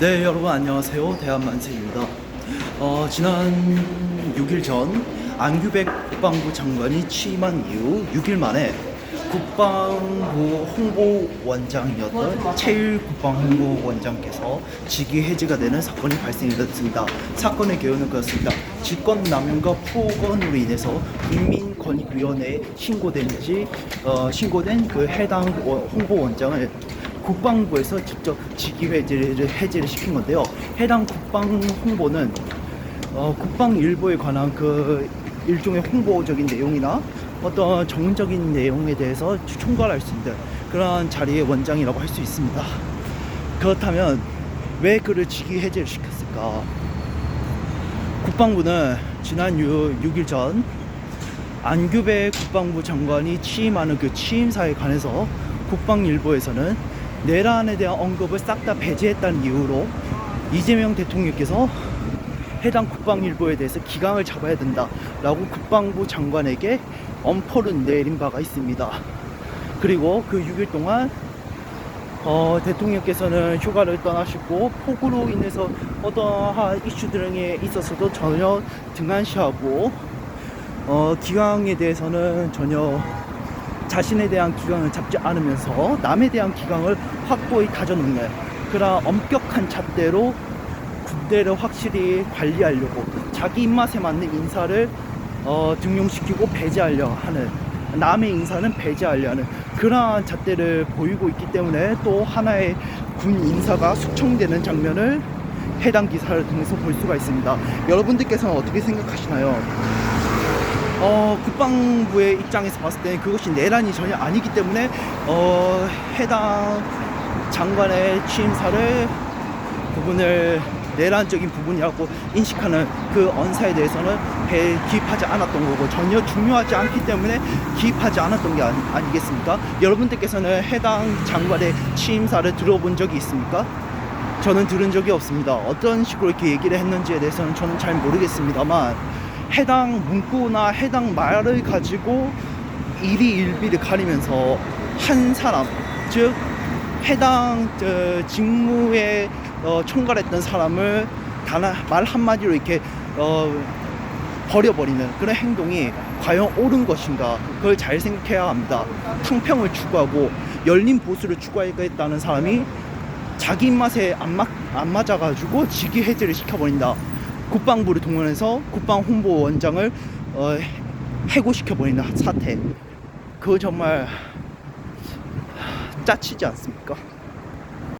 네, 여러분 안녕하세요. 대한만세입니다. 어, 지난 6일 전 안규백 국방부 장관이 취임한 이후 6일 만에 국방부 홍보원장이었던 최일 국방홍보원장께서 직위 해제가 되는 사건이 발생했습니다. 사건의 개요는 그렇습니다. 직권 남용과 포건으로 인해서 국민권익위원회에 신고된 지 어, 신고된 그 해당 원- 홍보원장을 국방부에서 직접 직위 해제를 해제를 시킨 건데요. 해당 국방 홍보는 어, 국방 일보에 관한 그 일종의 홍보적인 내용이나 어떤 정적인 내용에 대해서 총괄할 수 있는 그런 자리의 원장이라고 할 수 있습니다. 그렇다면 왜 그를 직위 해제를 시켰을까? 국방부는 지난 6 일 전 안규배 국방부 장관이 취임하는 그 취임사에 관해서 국방일보에서는 내란에 대한 언급을 싹 다 배제했다는 이유로 이재명 대통령께서 해당 국방일보에 대해서 기강을 잡아야 된다라고 국방부 장관에게 엄포를 내린 바가 있습니다. 그리고 그 6일 동안 어, 대통령께서는 휴가를 떠나시고 폭우로 인해서 어떠한 이슈 등에 있어서도 전혀 등한시하고 어, 기강에 대해서는 전혀 자신에 대한 기강을 잡지 않으면서 남에 대한 기강을 확고히 다져놓는 그런 엄격한 잣대로 군대를 확실히 관리하려고 자기 입맛에 맞는 인사를 어, 등용시키고 배제하려 하는 남의 인사는 배제하려 하는 그러한 잣대를 보이고 있기 때문에 또 하나의 군 인사가 숙청되는 장면을 해당 기사를 통해서 볼 수가 있습니다. 여러분들께서는 어떻게 생각하시나요? 어, 국방부의 입장에서 봤을 때는 그것이 내란이 전혀 아니기 때문에 어, 해당 장관의 취임사를 부분을 내란적인 부분이라고 인식하는 그 언사에 대해서는 배 기입하지 않았던 거고 전혀 중요하지 않기 때문에 기입하지 않았던 게 아니, 아니 겠습니까? 여러분들께서는 해당 장관의 취임사를 들어본 적이 있습니까? 저는 들은 적이 없습니다. 어떤 식으로 이렇게 얘기를 했는지에 대해서는 저는 잘 모르겠습니다만 해당 문구나 해당 말을 가지고 일이 일비를 가리면서 한 사람 즉 해당 저 직무에 어, 총괄했던 사람을 단 말 한마디로 이렇게 어, 버려버리는 그런 행동이 과연 옳은 것인가 그걸 잘 생각해야 합니다. 평평을 추구하고 열린 보수를 추구하겠다는 사람이 자기 입맛에 안, 맞, 안 맞아가지고 직위 해제를 시켜버린다. 국방부를 동원해서 국방 홍보 원장을 어, 해고시켜 버리는 사태. 그거 정말 짜치지 않습니까?